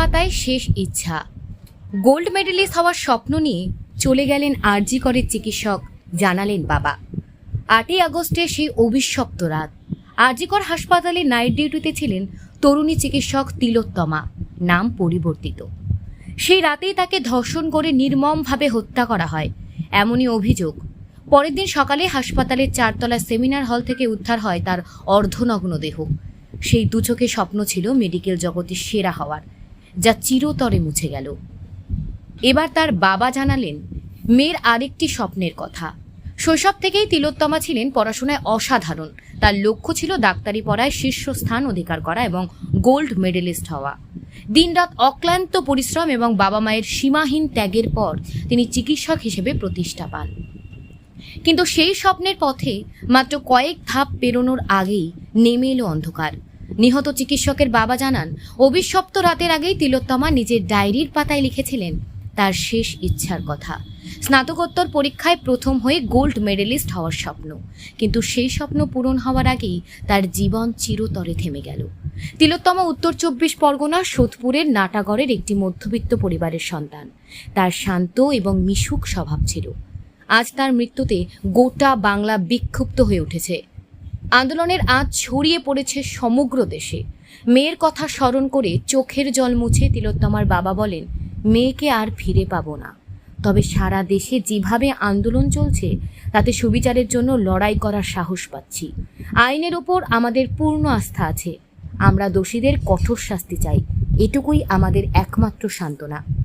পাতায় শেষ ইচ্ছা। গোল্ড মেডেলিস্ট হওয়ার স্বপ্ন নিয়ে চলে গেলেন আরজি করের চিকিৎসক জানালেন বাবা। আটই আগস্টে সেই অভিশপ্ত রাত। আরজিকর হাসপাতালে নাইট ডিউটিতে ছিলেন তরুণী চিকিৎসক তিলোত্তমা, নাম পরিবর্তিত। সেই রাতেই তাকে ধর্ষণ করে নির্মমভাবে হত্যা করা হয়, এমনই অভিযোগ। পরের দিন সকালে হাসপাতালের চারতলা সেমিনার হল থেকে উদ্ধার হয় তার অর্ধনগ্ন দেহ। সেই দুচোখে স্বপ্ন ছিল মেডিকেল জগতে সেরা হওয়ার। যা চিরতরে মুছে গেল। এবার তার বাবা জানালেন, মেয়ের আরেকটি স্বপ্নের কথা। শৈশব থেকেই তিলোত্তমা ছিলেন পড়াশোনায় অসাধারণ। তার লক্ষ্য ছিল ডাক্তারি পড়ায় শীর্ষস্থান অধিকার করা এবং গোল্ড মেডেলিস্ট হওয়া। দিনরাত অক্লান্ত পরিশ্রম এবং বাবা মায়ের সীমাহীন ত্যাগের পর তিনি চিকিৎসক হিসেবে প্রতিষ্ঠা পান। কিন্তু সেই স্বপ্নের পথে মাত্র কয়েক ধাপ পেরোনোর আগেই নেমে এলো অন্ধকার। নিহত চিকিৎসকের বাবা জানান, অভিশপ্ত রাতের আগেই তিলোত্তমা নিজের ডায়েরির পাতায় লিখেছিলেন তার শেষ ইচ্ছার কথা। স্নাতকোত্তর পরীক্ষায় প্রথম হয়ে গোল্ড মেডেলিস্ট হওয়ার স্বপ্ন। কিন্তু সেই স্বপ্ন পূরণ হওয়ার আগেই তার জীবন চিরতরে থেমে গেল। তিলোত্তমা উত্তর চব্বিশ পরগনার সোদপুরের নাটাগড়ের একটি মধ্যবিত্ত পরিবারের সন্তান। তার শান্ত এবং মিশুক স্বভাব ছিল। আজ তার মৃত্যুতে গোটা বাংলা বিক্ষুব্ধ হয়ে উঠেছে। আন্দোলনের আজ ছড়িয়ে পড়েছে সমগ্র দেশে। মেয়ের কথা স্মরণ করে চোখের জল মুছে তিলোত্তমার বাবা বলেন, মেয়েকে আর ফিরে পাবো না। তবে সারা দেশে যেভাবে আন্দোলন চলছে, তাতে সুবিচারের জন্য লড়াই করার সাহস পাচ্ছি। আইনের ওপর আমাদের পূর্ণ আস্থা আছে। আমরা দোষীদের কঠোর শাস্তি চাই। এটুকুই আমাদের একমাত্র সান্ত্বনা।